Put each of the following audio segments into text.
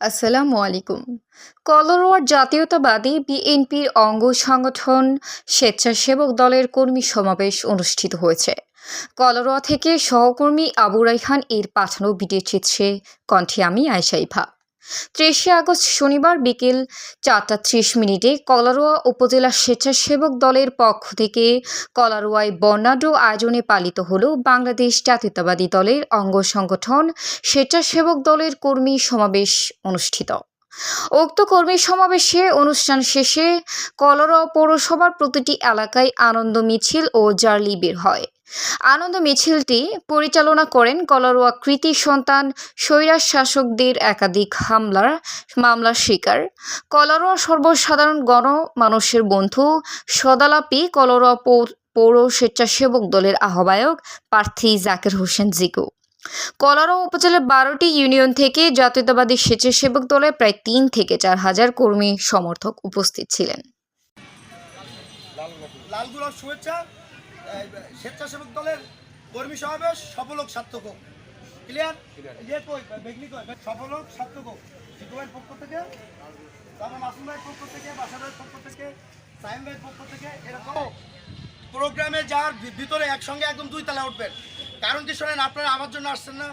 আসসালামু আলাইকুম। কলরোয়ার জাতীয়তাবাদী বিএনপির অঙ্গ সংগঠন স্বেচ্ছাসেবক দলের কর্মী সমাবেশ অনুষ্ঠিত হয়েছে। কলরোয়া থেকে সহকর্মী আবু রাইহান এর পাঠানো ভিডিও চিত্রে কণ্ঠে আমি আয়শা ইভা ত্রিশে আগস্ট শনিবার বিকেল চারটা ত্রিশ মিনিটে কলারোয়া উপজেলা স্বেচ্ছাসেবক দলের পক্ষ থেকে কলারোয়ায় বর্ণাঢ্য আয়োজনে পালিত হল বাংলাদেশ জাতীয়তাবাদী দলের অঙ্গ সংগঠন স্বেচ্ছাসেবক দলের কর্মী সমাবেশ অনুষ্ঠিত। উক্ত কর্মী সমাবেশে অনুষ্ঠান শেষে কলারোয়া পৌরসভার প্রতিটি এলাকায় আনন্দ মিছিল ও জার্লি বের হয়। আনন্দ মিছিলটি পরিচালনা করেন কলারোয়া কৃতি সন্তান স্বৈরাজ শাসকদের একাধিক হামলার মামলার শিকার। কলারোয়া সর্বসাধারণ গণ মানুষের বন্ধু সদালাপি কলরোয়া পৌর স্বেচ্ছাসেবক দলের আহ্বায়ক প্রার্থী জাকির হোসেন জিকু কলারো উপজেলার বারোটি ইউনিয়ন থেকে জাতীয়তাবাদী স্বেচ্ছাসেবক দলের প্রায় তিন থেকে চার হাজার কর্মী সমর্থক উপস্থিত ছিলেন। শুভেচ্ছা। স্বেচ্ছাসেবক দলের কর্মী সমাবেশ সফল হোক সার্থক হোক। ক্লিয়ার ইয়ে কই? সফল হোক সার্থক হোক। পক্ষ থেকে তারপর মাসুম ভাইয়ের পক্ষ থেকে বাসা ভাইয়ের পক্ষ থেকে সাইম ভাইয়ের পক্ষ থেকে এরকম প্রোগ্রামে যার ভিতরে একসঙ্গে একদম দুই তালা উঠবেন। কারণ কি শোনেন আপনারা আমার জন্য আসছেন না?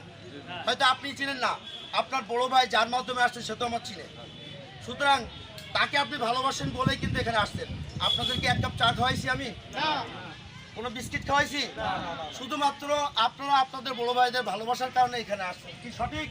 হয়তো আপনি চিনেন না। আপনার বড় ভাই যার মাধ্যমে আসছেন সে তো আমার চিনে। সুতরাং তাকে আপনি ভালোবাসেন বলেই কিন্তু এখানে আসছেন। আপনাদেরকে এক কাপ চা খাওয়াইছি আমি? কোনো বিস্কিট খাওয়াইছি? শুধুমাত্র আপনারা আপনাদের বড় ভাইদের ভালোবাসার কারণে এখানে আসুন কি সঠিক?